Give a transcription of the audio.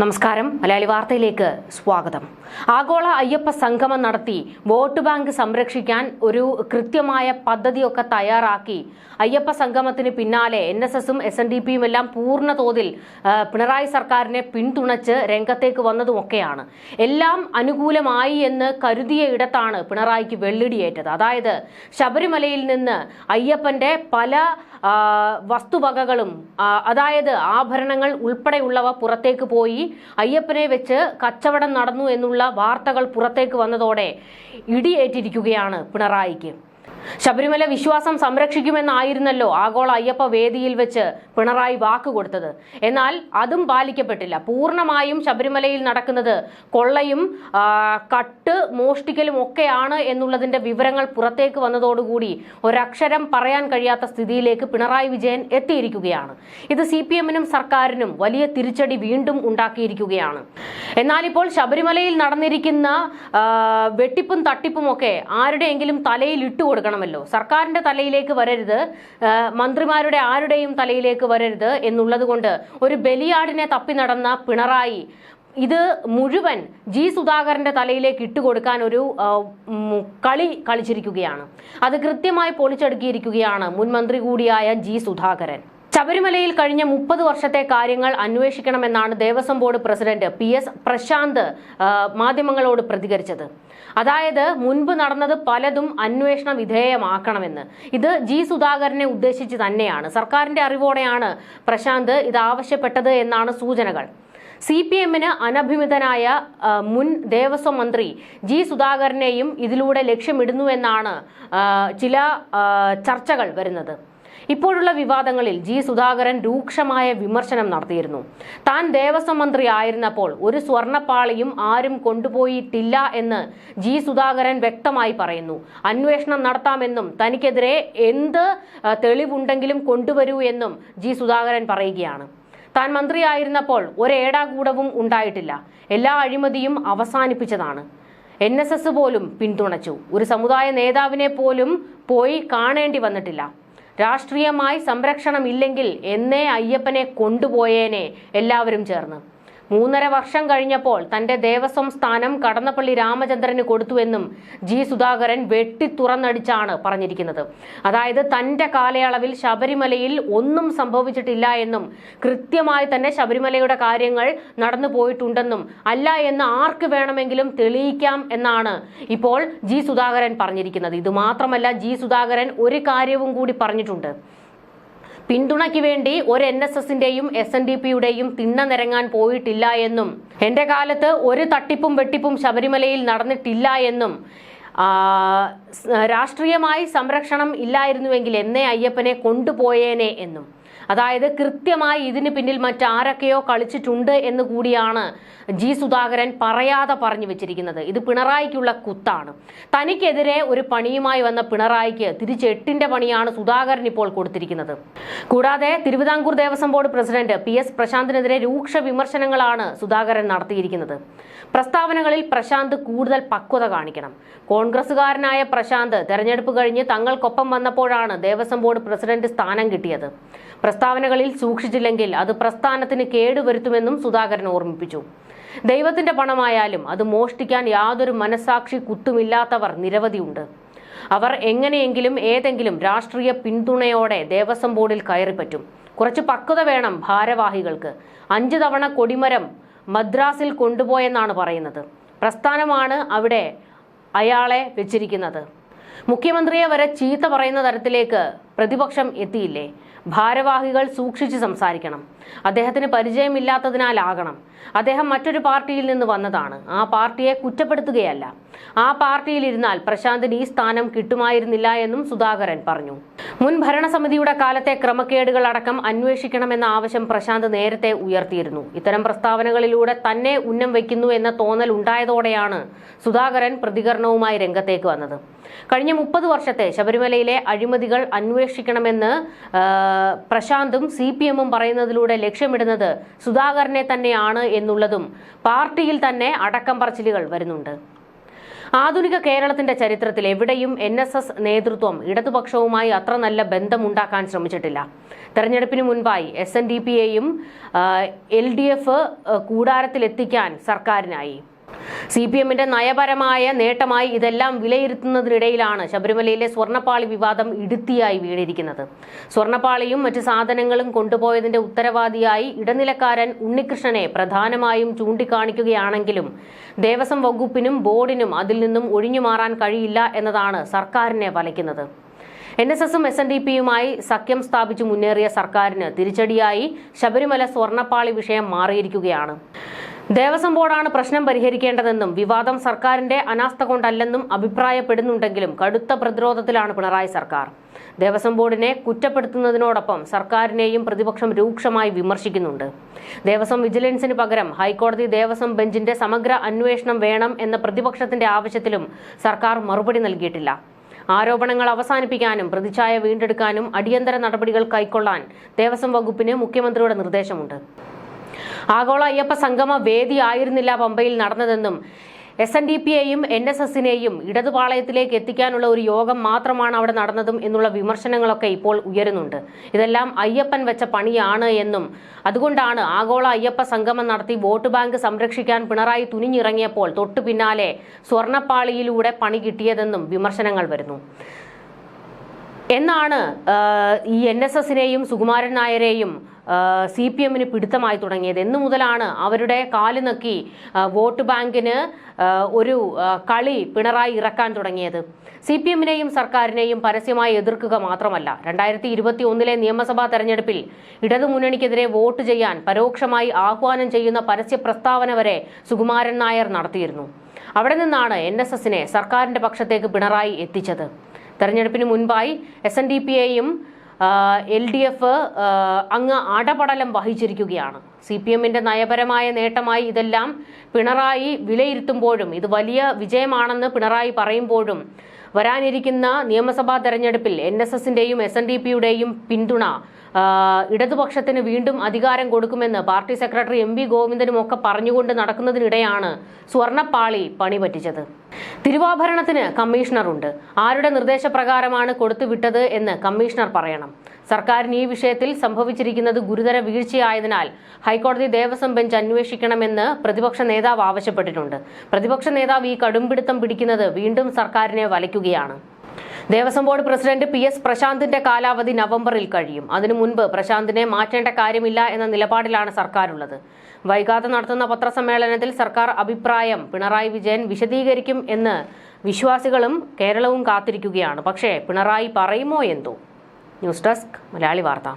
നമസ്കാരം. മലയാളി വാർത്തയിലേക്ക് സ്വാഗതം. ആഗോള അയ്യപ്പ സംഗമം നടത്തി വോട്ട് ബാങ്ക് സംരക്ഷിക്കാൻ ഒരു കൃത്യമായ പദ്ധതിയൊക്കെ തയ്യാറാക്കി. അയ്യപ്പ സംഗമത്തിന് പിന്നാലെ എൻ എസ് എസും എസ് എൻ ഡി പിയും എല്ലാം പൂർണ തോതിൽ പിണറായി സർക്കാരിനെ പിന്തുണച്ച് രംഗത്തേക്ക് വന്നതുമൊക്കെയാണ്. എല്ലാം അനുകൂലമായി എന്ന് കരുതിയ ഇടത്താണ് പിണറായിക്ക് വെള്ളിടിയേറ്റത്. അതായത് ശബരിമലയിൽ നിന്ന് അയ്യപ്പന്റെ പല വസ്തുവകകളും അതായത് ആഭരണങ്ങൾ ഉൾപ്പെടെയുള്ളവ പുറത്തേക്ക് പോയി അയ്യപ്പനെ വെച്ച് കച്ചവടം നടന്നു എന്നുള്ള വാർത്തകൾ പുറത്തേക്ക് വന്നതോടെ ഇടിയേറ്റിരിക്കുകയാണ് പിണറായിക്ക്. ശബരിമല വിശ്വാസം സംരക്ഷിക്കുമെന്നായിരുന്നല്ലോ ആഗോള അയ്യപ്പ വേദിയിൽ വെച്ച് പിണറായി വാക്ക് കൊടുത്തത്. എന്നാൽ അതും പാലിക്കപ്പെട്ടില്ല. പൂർണമായും ശബരിമലയിൽ നടക്കുന്നത് കൊള്ളയും കട്ട് മോഷ്ടിക്കലും ഒക്കെയാണ് എന്നുള്ളതിന്റെ വിവരങ്ങൾ പുറത്തേക്ക് വന്നതോടുകൂടി ഒരക്ഷരം പറയാൻ കഴിയാത്ത സ്ഥിതിയിലേക്ക് പിണറായി വിജയൻ എത്തിയിരിക്കുകയാണ്. ഇത് സി പി എമ്മിനും സർക്കാരിനും വലിയ തിരിച്ചടി വീണ്ടും ഉണ്ടാക്കിയിരിക്കുകയാണ്. എന്നാൽ ഇപ്പോൾ ശബരിമലയിൽ നടന്നിരിക്കുന്ന വെട്ടിപ്പും തട്ടിപ്പും ഒക്കെ ആരുടെയെങ്കിലും തലയിൽ ഇട്ടു കൊടുക്കണമല്ലോ സർക്കാരിന്റെ തലയിലേക്ക് വരരുത് മന്ത്രിമാരുടെ ആരുടെയും തലയിലേക്ക് വരരുത് എന്നുള്ളതുകൊണ്ട് ഒരു ബലിയാടിനെ തപ്പി നടന്ന പിണറായി ഇത് മുഴുവൻ ജി സുധാകരന്റെ തലയിലേക്ക് ഇട്ടുകൊടുക്കാൻ ഒരു കളി കളിച്ചിരിക്കുകയാണ്. അത് കൃത്യമായി പൊളിച്ചടുക്കിയിരിക്കുകയാണ് മുൻമന്ത്രി കൂടിയായ ജി സുധാകരൻ. ശബരിമലയിൽ കഴിഞ്ഞ മുപ്പത് വർഷത്തെ കാര്യങ്ങൾ അന്വേഷിക്കണമെന്നാണ് Devaswom board president P S Prashanth മാധ്യമങ്ങളോട് പ്രതികരിച്ചത്. അതായത് മുൻപ് നടന്നത് പലതും അന്വേഷണ വിധേയമാക്കണമെന്ന്. ഇത് ജി സുധാകരനെ ഉദ്ദേശിച്ച് തന്നെയാണ്. സർക്കാരിന്റെ അറിവോടെയാണ് പ്രശാന്ത് ഇത് ആവശ്യപ്പെട്ടത് എന്നാണ് സൂചനകൾ. സി പി എമ്മിന് അനഭിമിതനായ മുൻ ദേവസ്വം മന്ത്രി ജി സുധാകരനെയും ഇതിലൂടെ ലക്ഷ്യമിടുന്നുവെന്നാണ് ചില ചർച്ചകൾ വരുന്നത്. ഇപ്പോഴുള്ള വിവാദങ്ങളിൽ ജി സുധാകരൻ രൂക്ഷമായ വിമർശനം നടത്തിയിരുന്നു. താൻ ദേവസ്വം മന്ത്രി ആയിരുന്നപ്പോൾ ഒരു സ്വർണപ്പാളിയും ആരും കൊണ്ടുപോയിട്ടില്ല എന്ന് ജി സുധാകരൻ വ്യക്തമായി പറയുന്നു. അന്വേഷണം നടത്താമെന്നും തനിക്കെതിരെ എന്ത് തെളിവുണ്ടെങ്കിലും കൊണ്ടുവരൂ എന്നും ജി സുധാകരൻ പറയുകയാണ്. താൻ മന്ത്രിയായിരുന്നപ്പോൾ ഒരേടാകൂടവും ഉണ്ടായിട്ടില്ല. എല്ലാ അഴിമതിയും അവസാനിപ്പിച്ചതാണ്. എൻ എസ് എസ് പോലും പിന്തുണച്ചു. ഒരു സമുദായ നേതാവിനെ പോലും പോയി കാണേണ്ടി വന്നിട്ടില്ല. രാഷ്ട്രീയമായി സംരക്ഷണം ഇല്ലെങ്കിൽ എന്നേ അയ്യപ്പനെ കൊണ്ടുപോയേനെ. എല്ലാവരും ചേർന്ന്. മൂന്നര വർഷം കഴിഞ്ഞപ്പോൾ തന്റെ ദേവസ്വം സ്ഥാനം കടന്നപ്പള്ളി രാമചന്ദ്രന് കൊടുത്തുവെന്നും ജി സുധാകരൻ വെട്ടി തുറന്നടിച്ചാണ് പറഞ്ഞിരിക്കുന്നത്. അതായത് തന്റെ കാലയളവിൽ ശബരിമലയിൽ ഒന്നും സംഭവിച്ചിട്ടില്ല എന്നും കൃത്യമായി തന്നെ ശബരിമലയുടെ കാര്യങ്ങൾ നടന്നു പോയിട്ടുണ്ടെന്നും അല്ല എന്ന് ആർക്ക് വേണമെങ്കിലും തെളിയിക്കാം എന്നാണ് ഇപ്പോൾ ജി സുധാകരൻ പറഞ്ഞിരിക്കുന്നത്. ഇത് മാത്രമല്ല ജി സുധാകരൻ ഒരു കാര്യവും കൂടി പറഞ്ഞിട്ടുണ്ട്. പിന്തുണയ്ക്ക് വേണ്ടി ഒരു എൻ എസ് എസിന്റെയും എസ് എൻ ഡി പിയുടെയും തിണ്ണ നിരങ്ങാൻ പോയിട്ടില്ല എന്നും എന്റെ കാലത്ത് ഒരു തട്ടിപ്പും വെട്ടിപ്പും ശബരിമലയിൽ നടന്നിട്ടില്ല എന്നും രാഷ്ട്രീയമായി സംരക്ഷണം ഇല്ലായിരുന്നുവെങ്കിൽ എന്നെ അയ്യപ്പനെ കൊണ്ടുപോയേനെ എന്നും. അതായത് കൃത്യമായി ഇതിന് പിന്നിൽ മറ്റാരൊക്കെയോ കളിച്ചിട്ടുണ്ട് എന്ന് കൂടിയാണ് ജി സുധാകരൻ പറയാതെ പറഞ്ഞു വെച്ചിരിക്കുന്നത്. ഇത് പിണറായിക്കുള്ള കുത്താണ്. തനിക്കെതിരെ ഒരു പണിയുമായി വന്ന പിണറായിക്ക് തിരിച്ച് എട്ടിന്റെ പണിയാണ് സുധാകരൻ ഇപ്പോൾ കൊടുത്തിരിക്കുന്നത്. കൂടാതെ Travancore Devaswom board president P S പ്രശാന്തിനെതിരെ രൂക്ഷ വിമർശനങ്ങളാണ് സുധാകരൻ നടത്തിയിരിക്കുന്നത്. പ്രസ്താവനകളിൽ പ്രശാന്ത് കൂടുതൽ പക്വത കാണിക്കണം. കോൺഗ്രസുകാരനായ പ്രശാന്ത് തെരഞ്ഞെടുപ്പ് കഴിഞ്ഞ് തങ്ങൾക്കൊപ്പം വന്നപ്പോഴാണ് ദേവസ്വം ബോർഡ് പ്രസിഡന്റ് സ്ഥാനം കിട്ടിയത്. പ്രസ്താവനകളിൽ സൂക്ഷിച്ചില്ലെങ്കിൽ അത് പ്രസ്ഥാനത്തിന് കേടുവരുത്തുമെന്നും സുധാകരൻ ഓർമ്മിപ്പിച്ചു. ദൈവത്തിന്റെ പണമായാലും അത് മോഷ്ടിക്കാൻ യാതൊരു മനസാക്ഷി കുത്തുമില്ലാത്തവർ നിരവധിയുണ്ട്. അവർ എങ്ങനെയെങ്കിലും ഏതെങ്കിലും രാഷ്ട്രീയ പിന്തുണയോടെ ദേവസ്വം ബോർഡിൽ കയറിപ്പറ്റും കുറച്ച് പക്വത വേണം ഭാരവാഹികൾക്ക്. അഞ്ച് തവണ കൊടിമരം മദ്രാസിൽ കൊണ്ടുപോയെന്നാണ് പറയുന്നത്. പ്രസ്ഥാനമാണ് അവിടെ അയാളെ വെച്ചിരിക്കുന്നത്. മുഖ്യമന്ത്രിയെ വരെ ചീത്ത പറയുന്ന തരത്തിലേക്ക് പ്രതിപക്ഷം എത്തിയില്ലേ? ഭാരവാഹികൾ സൂക്ഷിച്ച് സംസാരിക്കണം. അദ്ദേഹത്തിന് പരിചയമില്ലാത്തതിനാലാകണം. അദ്ദേഹം മറ്റൊരു പാർട്ടിയിൽ നിന്ന് വന്നതാണ്. ആ പാർട്ടിയെ കുറ്റപ്പെടുത്തുകയല്ല. ആ പാർട്ടിയിലിരുന്നാൽ പ്രശാന്തിന് ഈ സ്ഥാനം കിട്ടുമായിരുന്നില്ല എന്നും സുധാകരൻ പറഞ്ഞു. മുൻ ഭരണസമിതിയുടെ കാലത്തെ ക്രമക്കേടുകൾ അടക്കം അന്വേഷിക്കണമെന്ന ആവശ്യം പ്രശാന്ത് നേരത്തെ ഉയർത്തിയിരുന്നു. ഇത്തരം പ്രസ്താവനകളിലൂടെ തന്നെ ഉന്നം വയ്ക്കുന്നു എന്ന തോന്നൽ ഉണ്ടായതോടെയാണ് സുധാകരൻ പ്രതികരണവുമായി രംഗത്തേക്ക് വന്നത്. കഴിഞ്ഞ മുപ്പത് വർഷത്തെ ശബരിമലയിലെ അഴിമതികൾ അന്വേഷിക്കണമെന്ന് പ്രശാന്തും സി പി എമ്മും പറയുന്നതിലൂടെ ലക്ഷ്യമിടുന്നത് സുധാകരനെ തന്നെയാണ് എന്നുള്ളതും പാർട്ടിയിൽ തന്നെ അടക്കം പറച്ചിലുകൾ വരുന്നുണ്ട്. ആധുനിക കേരളത്തിന്റെ ചരിത്രത്തിൽ എവിടെയും എൻ എസ് എസ് നേതൃത്വം ഇടതുപക്ഷവുമായി അത്ര നല്ല ബന്ധമുണ്ടാക്കാൻ ശ്രമിച്ചിട്ടില്ല. തെരഞ്ഞെടുപ്പിന് മുൻപായി എസ് എൻ ഡി പി എയും എൽ ഡി എഫ് കൂടാരത്തിലെത്തിക്കാൻ സർക്കാരിനായി. സി പി എമ്മിന്റെ നയപരമായ നേട്ടമായി ഇതെല്ലാം വിലയിരുത്തുന്നതിനിടയിലാണ് ശബരിമലയിലെ സ്വർണപ്പാളി വിവാദം ഇടുത്തിയായി വീണിരിക്കുന്നത്. സ്വർണപ്പാളിയും മറ്റ് സാധനങ്ങളും കൊണ്ടുപോയതിന്റെ ഉത്തരവാദിയായി ഇടനിലക്കാരൻ ഉണ്ണികൃഷ്ണനെ പ്രധാനമായും ചൂണ്ടിക്കാണിക്കുകയാണെങ്കിലും ദേവസ്വം വകുപ്പിനും ബോർഡിനും അതിൽ നിന്നും ഒഴിഞ്ഞു മാറാൻ കഴിയില്ല എന്നതാണ് സർക്കാരിനെ വലയ്ക്കുന്നത്. എൻ എസ് എസും എസ് എൻ ഡി പിയുമായി സഖ്യം സ്ഥാപിച്ചു മുന്നേറിയ സർക്കാരിന് തിരിച്ചടിയായി ശബരിമല സ്വർണപ്പാളി വിഷയം മാറിയിരിക്കുകയാണ്. ദേവസ്വം ബോർഡാണ് പ്രശ്നം പരിഹരിക്കേണ്ടതെന്നും വിവാദം സർക്കാരിന്റെ അനാസ്ഥ കൊണ്ടല്ലെന്നും അഭിപ്രായപ്പെടുന്നുണ്ടെങ്കിലും കടുത്ത പ്രതിരോധത്തിലാണ് പിണറായി സർക്കാർ. ദേവസ്വം ബോർഡിനെ കുറ്റപ്പെടുത്തുന്നതിനോടൊപ്പം സർക്കാരിനെയും പ്രതിപക്ഷം രൂക്ഷമായി വിമർശിക്കുന്നുണ്ട്. ദേവസ്വം വിജിലൻസിന് പകരം ഹൈക്കോടതി ദേവസ്വം ബെഞ്ചിന്റെ സമഗ്ര അന്വേഷണം വേണം എന്ന പ്രതിപക്ഷത്തിന്റെ ആവശ്യത്തിലും സർക്കാർ മറുപടി നൽകിയിട്ടില്ല. ആരോപണങ്ങൾ അവസാനിപ്പിക്കാനും പ്രതിച്ഛായ വീണ്ടെടുക്കാനും അടിയന്തര നടപടികൾ കൈക്കൊള്ളാൻ ദേവസ്വം വകുപ്പിന് മുഖ്യമന്ത്രിയുടെ നിർദ്ദേശമുണ്ട്. ആഗോള അയ്യപ്പ സംഗമ വേദിയായിരുന്നില്ല പമ്പയിൽ നടന്നതെന്നും എസ് എൻ ഡി പിയെയും എൻ എസ് എസിനെയും ഇടതുപാളയത്തിലേക്ക് എത്തിക്കാനുള്ള ഒരു യോഗം മാത്രമാണ് അവിടെ നടന്നതും എന്നുള്ള വിമർശനങ്ങളൊക്കെ ഇപ്പോൾ ഉയരുന്നുണ്ട്. ഇതെല്ലാം അയ്യപ്പൻ വെച്ച പണിയാണ് എന്നും അതുകൊണ്ടാണ് ആഗോള അയ്യപ്പ സംഗമം നടത്തി വോട്ട് ബാങ്ക് സംരക്ഷിക്കാൻ പിണറായി തുനിഞ്ഞിറങ്ങിയപ്പോൾ തൊട്ടു പിന്നാലെ സ്വർണപ്പാളിയിലൂടെ പണി കിട്ടിയതെന്നും വിമർശനങ്ങൾ വരുന്നു. എന്നാണ് ഈ എൻ എസ് എസിനെയും സുകുമാരൻ നായരെയും സി പി എമ്മിന് പിടുത്തമായി തുടങ്ങിയത്. എന്നു മുതലാണ് അവരുടെ കാൽ നക്കി വോട്ട് ബാങ്കിന് ഒരു കളി പിണറായി ഇറക്കാൻ തുടങ്ങിയത്. സി പി എമ്മിനെയും സർക്കാരിനെയും പരസ്യമായി എതിർക്കുക മാത്രമല്ല രണ്ടായിരത്തി ഇരുപത്തി ഒന്നിലെ നിയമസഭാ തെരഞ്ഞെടുപ്പിൽ ഇടതുമുന്നണിക്കെതിരെ വോട്ട് ചെയ്യാൻ പരോക്ഷമായി ആഹ്വാനം ചെയ്യുന്ന പരസ്യ പ്രസ്താവന വരെ സുകുമാരൻ നായർ നടത്തിയിരുന്നു. അവിടെ നിന്നാണ് എൻ എസ് എസിനെ സർക്കാരിന്റെ പക്ഷത്തേക്ക് പിണറായി എത്തിച്ചത്. തെരഞ്ഞെടുപ്പിന് മുൻപായി എസ് എൻ ഡി പി എയും എൽ ഡി എഫ് അങ്ങ് അടപടലം വഹിച്ചിരിക്കുകയാണ്. സി പി എമ്മിന്റെ നയപരമായ നേട്ടമായി ഇതെല്ലാം പിണറായി വിലയിരുത്തുമ്പോഴും ഇത് വലിയ വിജയമാണെന്ന് പിണറായി പറയുമ്പോഴും വരാനിരിക്കുന്ന നിയമസഭാ തെരഞ്ഞെടുപ്പിൽ എൻ എസ് എസിന്റെയും എസ് എൻ ഡി പിയുടെയും പിന്തുണ ഇടതുപക്ഷത്തിന് വീണ്ടും അധികാരം കൊടുക്കുമെന്ന് പാർട്ടി സെക്രട്ടറി എം വി ഗോവിന്ദനും ഒക്കെ പറഞ്ഞുകൊണ്ട് നടക്കുന്നതിനിടെയാണ് സ്വർണപ്പാളി പണി പറ്റിച്ചത് തിരുവാഭരണത്തിന് കമ്മീഷണറുണ്ട്. ആരുടെ നിർദ്ദേശപ്രകാരമാണ് കൊടുത്തുവിട്ടത് എന്ന് കമ്മീഷണർ പറയണം. സർക്കാരിന് ഈ വിഷയത്തിൽ സംഭവിച്ചിരിക്കുന്നത് ഗുരുതര വീഴ്ചയായതിനാൽ ഹൈക്കോടതി ദേവസ്വം ബെഞ്ച് അന്വേഷിക്കണമെന്ന് പ്രതിപക്ഷ നേതാവ് ആവശ്യപ്പെട്ടിട്ടുണ്ട്. പ്രതിപക്ഷ നേതാവ് ഈ കടുംപിടുത്തം പിടിക്കുന്നത് വീണ്ടും സർക്കാരിനെ വലയ്ക്കുകയാണ്. Devaswom board president P S പ്രശാന്തിന്റെ കാലാവധി നവംബറിൽ കഴിയും. അതിനു മുൻപ് പ്രശാന്തിനെ മാറ്റേണ്ട കാര്യമില്ല എന്ന നിലപാടിലാണ് സർക്കാരുള്ളത്. വൈകാതെ നടത്തുന്ന പത്രസമ്മേളനത്തിൽ സർക്കാർ അഭിപ്രായം പിണറായി വിജയൻ വിശദീകരിക്കും എന്ന് വിശ്വാസികളും കേരളവും കാത്തിരിക്കുകയാണ്. പക്ഷേ പിണറായി പറയുമോ എന്തോ? ന്യൂസ് ഡെസ്ക് മലയാളി വാർത്ത.